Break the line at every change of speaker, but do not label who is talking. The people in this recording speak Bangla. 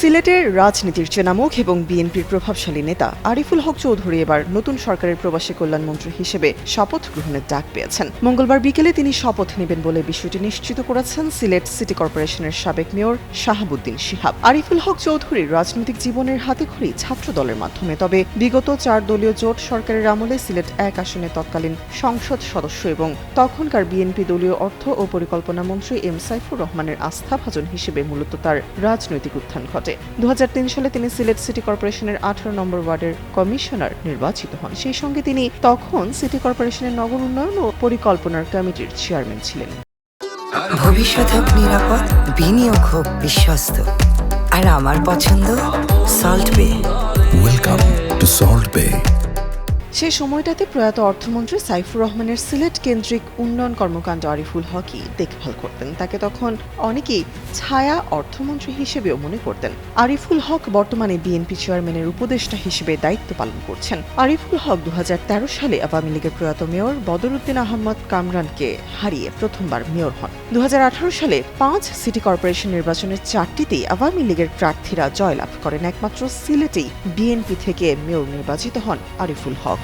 সিলেটের রাজনীতির চেনামুখ এবং বিএনপির প্রভাবশালী নেতা আরিফুল হক চৌধুরী এবার নতুন সরকারের প্রবাসী কল্যাণ মন্ত্রী হিসেবে শপথ গ্রহণের ডাক পেয়েছেন। মঙ্গলবার বিকেলে তিনি শপথ নেবেন বলে বিষয়টি নিশ্চিত করেছেন সিলেট সিটি কর্পোরেশনের সাবেক মেয়র শাহাবুদ্দিন শিহাব। আরিফুল হক চৌধুরীর রাজনৈতিক জীবনের হাতেখড়ি ছাত্র দলের মাধ্যমে, তবে বিগত চার দলীয় জোট সরকারের আমলে সিলেট এক আসনে তৎকালীন সংসদ সদস্য এবং তখনকার বিএনপি দলীয় অর্থ ও পরিকল্পনা মন্ত্রী এম সাইফুর রহমানের আস্থাভাজন হিসেবে মূলত তার রাজনৈতিক উত্থান ঘটে। দু সালে তিনি সিলেট সিটি কর্পোরেশনের আঠারো নম্বর ওয়ার্ডের কমিশনার নির্বাচিত হন। সেই সঙ্গে তিনি তখন সিটি কর্পোরেশনের নগর উন্নয়ন ও পরিকল্পনার কমিটির চেয়ারম্যান ছিলেন।
ভবিষ্যৎ হোক নিরাপদ বিনিয়োগ হোক বিশ্বস্ত। আর আমার পছন্দ Salt Bay
welcome to Salt Bay.
সে সময়টাতে প্রয়াত অর্থমন্ত্রী সাইফুর রহমানের সিলেট কেন্দ্রিক উন্নয়ন কর্মকাণ্ড আরিফুল হকই দেখভাল করতেন। তাকে তখন অনেকেই ছায়া অর্থমন্ত্রী হিসেবেও মনে করতেন। আরিফুল হক বর্তমানে বিএনপি চেয়ারম্যানের উপদেষ্টা হিসেবে দায়িত্ব পালন করছেন। আরিফুল হক দু হাজার তেরো সালে আওয়ামী লীগের প্রয়াত মেয়র বদরুদ্দিন আহমদ কামরানকে হারিয়ে প্রথমবার মেয়র হন। দু হাজার আঠারো সালে পাঁচ সিটি কর্পোরেশন নির্বাচনের চারটিতেই আওয়ামী লীগের প্রার্থীরা জয়লাভ করেন। একমাত্র সিলেটেই বিএনপি থেকে মেয়র নির্বাচিত হন আরিফুল হক।